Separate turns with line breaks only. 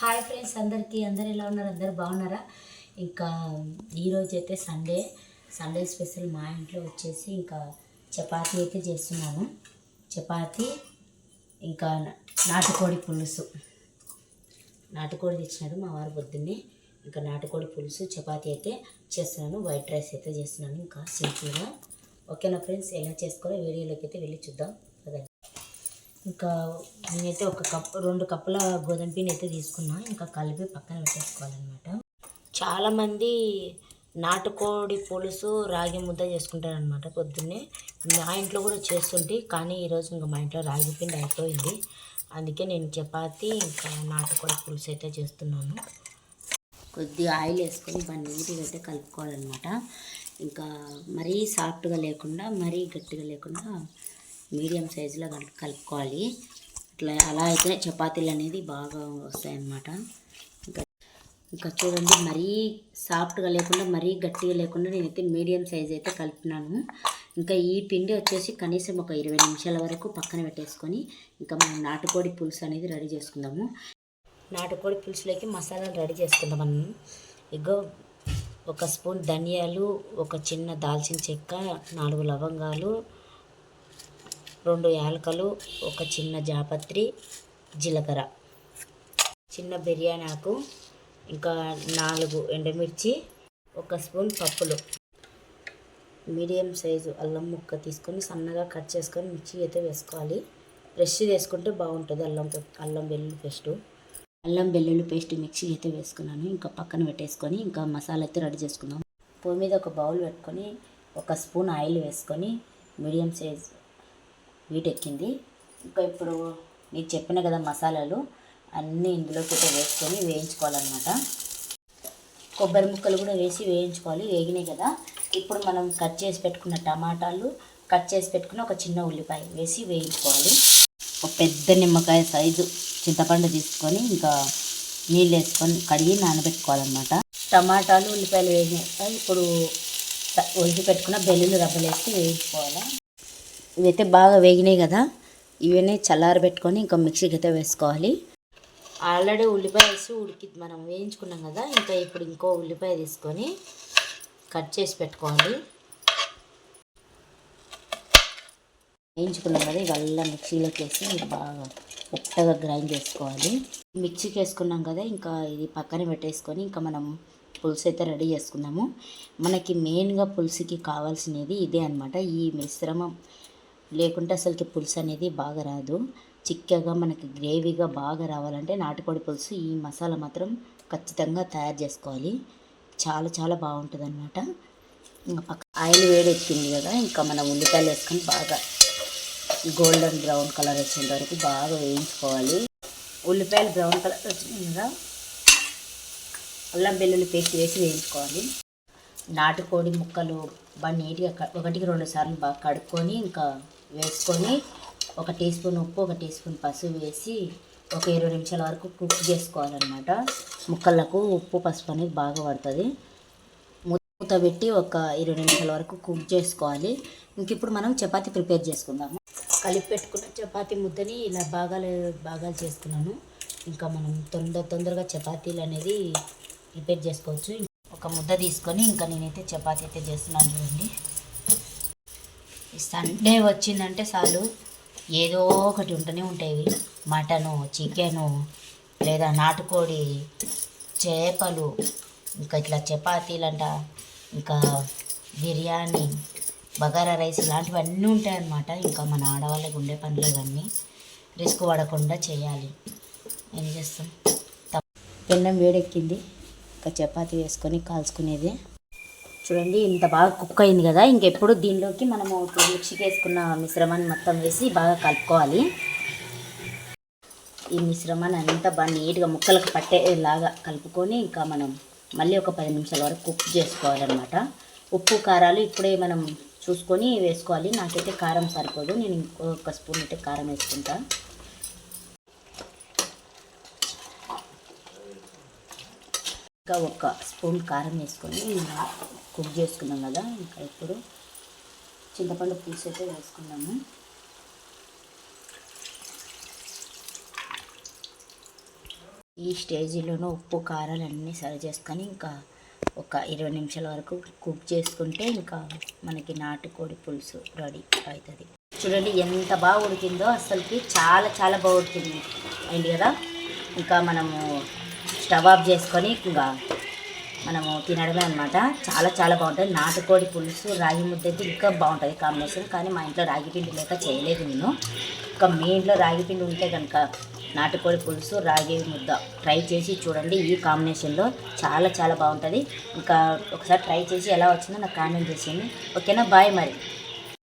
Hi friends అందరికీ. అందరు ఎలా ఉన్నారు? అందరు బాగున్నారా? ఇంకా ఈరోజు అయితే సండే. సండే స్పెషల్ మా ఇంట్లో వచ్చేసి ఇంకా చపాతీ అయితే చేస్తున్నాను. చపాతీ ఇంకా నాటుకోడి పులుసు. నాటుకోడి తెచ్చినాడు మా వారు పొద్దున్నే. ఇంకా నాటుకోడి పులుసు చపాతీ అయితే చేస్తున్నాను. వైట్ రైస్ అయితే చేస్తున్నాను. ఇంకా సింపుల్గా. ఓకేనా ఫ్రెండ్స్? ఎలా చేసుకోవాలో వీడియోలోకి అయితే వెళ్ళి చూద్దాం. ఇంకా నేనైతే ఒక కప్ రెండు కప్పుల గోధుమ పిండి అయితే తీసుకున్నా. ఇంకా కలిపి పక్కన పెట్టేసుకోవాలన్నమాట. చాలామంది నాటుకోడి పులుసు రాగి ముద్ద చేసుకుంటారనమాట పొద్దున్నే. మా ఇంట్లో కూడా చేస్తుంటే కానీ ఈరోజు ఇంకా మా ఇంట్లో రాగి పిండి అయిపోయింది. అందుకే నేను చపాతి ఇంకా నాటుకోడి పులుసు అయితే చేస్తున్నాను. కొద్దిగా ఆయిల్ వేసుకొని బాగా నీట్గా అయితే కలుపుకోవాలన్నమాట. ఇంకా మరీ సాఫ్ట్గా లేకుండా మరీ గట్టిగా లేకుండా మీడియం సైజులో కనుక కలుపుకోవాలి. అట్లా అలా అయితే చపాతీలు అనేది బాగా వస్తాయన్నమాట. ఇంకా ఇంకా చూడండి మరీ సాఫ్ట్గా లేకుండా మరీ గట్టిగా లేకుండా నేనైతే మీడియం సైజ్ అయితే కలిపినాను. ఇంకా ఈ పిండి వచ్చేసి కనీసం ఒక ఇరవై నిమిషాల వరకు పక్కన పెట్టేసుకొని ఇంకా మనం నాటుకోడి పులుసు అనేది రెడీ చేసుకుందాము. నాటుకోడి పులుసులోకి మసాలాలు రెడీ చేసుకుందాం మనం ఇగో ఒక స్పూన్ ధనియాలు ఒక చిన్న దాల్చిన చెక్క నాలుగు లవంగాలు రెండు యాలకలు ఒక చిన్న జాపత్రి జీలకర్ర. చిన్న బిర్యానీ ఆకు ఇంకా నాలుగు ఎండుమిర్చి ఒక స్పూన్ పప్పులు. మీడియం సైజు అల్లం ముక్క తీసుకొని సన్నగా కట్ చేసుకొని మిర్చి అయితే వేసుకోవాలి. ఫ్రెష్ వేసుకుంటే బాగుంటుంది అల్లం అల్లం వెల్లుల్లి పేస్టు. అల్లం వెల్లుల్లి పేస్ట్ మిక్సీ అయితే వేసుకున్నాను. ఇంకా పక్కన పెట్టేసుకొని ఇంకా మసాలా అయితే రెడీ చేసుకుందాం. పొయ్యి మీద ఒక బౌల్ పెట్టుకొని ఒక స్పూన్ ఆయిల్ వేసుకొని మీడియం సైజ్ వీటెక్కింది ఇంకా ఇప్పుడు నేను చెప్పిన కదా మసాలాలు అన్నీ ఇందులోకి వేసుకొని వేయించుకోవాలన్నమాట. కొబ్బరి ముక్కలు కూడా వేసి వేయించుకోవాలి వేగినాయి కదా. ఇప్పుడు మనం కట్ చేసి పెట్టుకున్న టమాటాలు కట్ చేసి పెట్టుకున్న ఒక చిన్న ఉల్లిపాయ వేసి వేయించుకోవాలి. ఒక పెద్ద నిమ్మకాయ సైజు చింతపండు తీసుకొని ఇంకా నీళ్ళు వేసుకొని కడిగి నానబెట్టుకోవాలన్నమాట. టమాటాలు ఉల్లిపాయలు వేగినాయి ఇప్పుడు త- ఒలిచి పెట్టుకున్న బెల్లుల్లి రబ్బలు వేసి వేయించుకోవాలి. ఇవైతే బాగా వేగినాయి కదా ఇవన్నీ చల్లారబెట్టుకొని ఇంకా మిక్సీకి అయితే వేసుకోవాలి. ఆల్రెడీ ఉల్లిపాయ వేసి ఉడికి మనం వేయించుకున్నాం కదా ఇంకా ఇప్పుడు ఇంకో ఉల్లిపాయ తీసుకొని కట్ చేసి పెట్టుకోవాలి. వేయించుకున్నాం కదా ఇవల్ల మిక్సీలోకి వేసి బాగా మెత్తగా గ్రైండ్ చేసుకోవాలి. మిక్సీకి వేసుకున్నాం కదా ఇంకా ఇది పక్కన పెట్టేసుకొని ఇంకా మనం పులుసు అయితే రెడీ చేసుకుందాము. మనకి మెయిన్గా పులుసుకి కావాల్సినది ఇదే అన్నమాట ఈ మిశ్రమం లేకుంటే అసలుకి పులుసు అనేది బాగా రాదు. చిక్కగా మనకి గ్రేవీగా బాగా రావాలంటే నాటుకోడి పులుసు ఈ మసాలా మాత్రం ఖచ్చితంగా తయారు చేసుకోవాలి. చాలా చాలా బాగుంటుంది అనమాట ఇంకా పక్క ఆయిల్ వేడెక్కింది కదా ఇంకా మనం ఉల్లిపాయలు వేసుకొని బాగా గోల్డెన్ బ్రౌన్ కలర్ వచ్చేంత వరకు బాగా వేయించుకోవాలి. ఉల్లిపాయలు బ్రౌన్ కలర్ వచ్చింది కదా అల్లం వెల్లుల్లి పేస్ట్ వేసి వేయించుకోవాలి. నాటుకోడి ముక్కలు బాగా నీట్గా ఒకటికి రెండు సార్లు బాగా కడుక్కొని ఇంకా వేసుకొని ఒక టీ స్పూన్ ఉప్పు ఒక టీ స్పూన్ పసుపు వేసి ఒక ఇరవై నిమిషాల వరకు కుక్ చేసుకోవాలన్నమాట. ముక్కలకు ఉప్పు పసుపు అనేది బాగా పడుతుంది. మూత పెట్టి ఒక ఇరవై నిమిషాల వరకు కుక్ చేసుకోవాలి. ఇంక ఇప్పుడు మనం చపాతీ ప్రిపేర్ చేసుకుందాము. కలిపి పెట్టుకున్న చపాతీ ముద్దని ఇలా భాగాలు భాగాలు చేసుకున్నాను. ఇంకా మనం తొందర తొందరగా చపాతీలు అనేది ప్రిపేర్ చేసుకోవచ్చు. ఒక ముద్ద తీసుకొని ఇంకా నేనైతే చపాతీ అయితే చేస్తున్నాను చూడండి. సండే వచ్చిందంటే చాలు. ఏదో ఒకటి ఉంటూనే ఉంటాయి మటను చికెను లేదా నాటుకోడి చేపలు ఇంకా ఇట్లా చపాతీలంట ఇంకా బిర్యానీ బగారా రైస్ ఇలాంటివన్నీ ఉంటాయన్నమాట. ఇంకా మన ఆడవాళ్ళకి ఉండే పనులు ఇవన్నీ. రిస్క్ పడకుండా చేయాలి. ఏం చేస్తాం? తప్ప- పెన్నం వేడెక్కింది. ఇంకా చపాతీ వేసుకొని కాల్చుకునేది. చూడండి ఇంత బాగా కుక్ అయింది కదా. ఇంకెప్పుడు దీనిలోకి మనము ఇప్పుడు మిక్సీకి వేసుకున్న మిశ్రమాన్ని మొత్తం వేసి బాగా కలుపుకోవాలి. ఈ మిశ్రమాన్ని అంతా బాగా నీట్గా ముక్కలకు పట్టేలాగా కలుపుకొని ఇంకా మనం మళ్ళీ ఒక పది నిమిషాల వరకు కుక్ చేసుకోవాలన్నమాట. ఉప్పు కారాలు ఇప్పుడే మనం చూసుకొని వేసుకోవాలి. నాకైతే కారం సరిపోదు. నేను ఇంకొక స్పూన్ అయితే కారం వేసుకుంటాను ఇంకా ఒక స్పూన్ కారం వేసుకొని కుక్ చేసుకున్నాం కదా. ఇంకా ఇప్పుడు చింతపండు పులుసు అయితే వేసుకున్నాము. ఈ స్టేజీలోనూ ఉప్పు కారాలు అన్నీ సరి చేసుకొని ఇంకా ఒక ఇరవై నిమిషాల వరకు కుక్ చేసుకుంటే ఇంకా మనకి నాటుకోడి పులుసు రెడీ అవుతుంది. చూడండి ఎంత బాగా ఉడికిందో. అసలుకి చాలా చాలా బాగా ఉడికింది. అయింది కదా? ఇంకా మనము స్టవ్ ఆఫ్ చేసుకొని ఇంకా మనము తినడమే అనమాట చాలా చాలా బాగుంటుంది. నాటుకోడి పులుసు రాగి ముద్ద అయితే ఇంకా బాగుంటుంది కాంబినేషన్. కానీ మా ఇంట్లో రాగి పిండి లేక చేయలేదు నేను. ఇంకా మీ ఇంట్లో రాగి పిండి ఉంటే కనుక నాటుకోడి పులుసు రాగి ముద్ద ట్రై చేసి చూడండి. ఈ కాంబినేషన్లో చాలా చాలా బాగుంటుంది. ఇంకా ఒకసారి ట్రై చేసి ఎలా వచ్చిందో నాకు కామెంట్ చేసేయండి. ఓకేనా? బాయ్ మరి.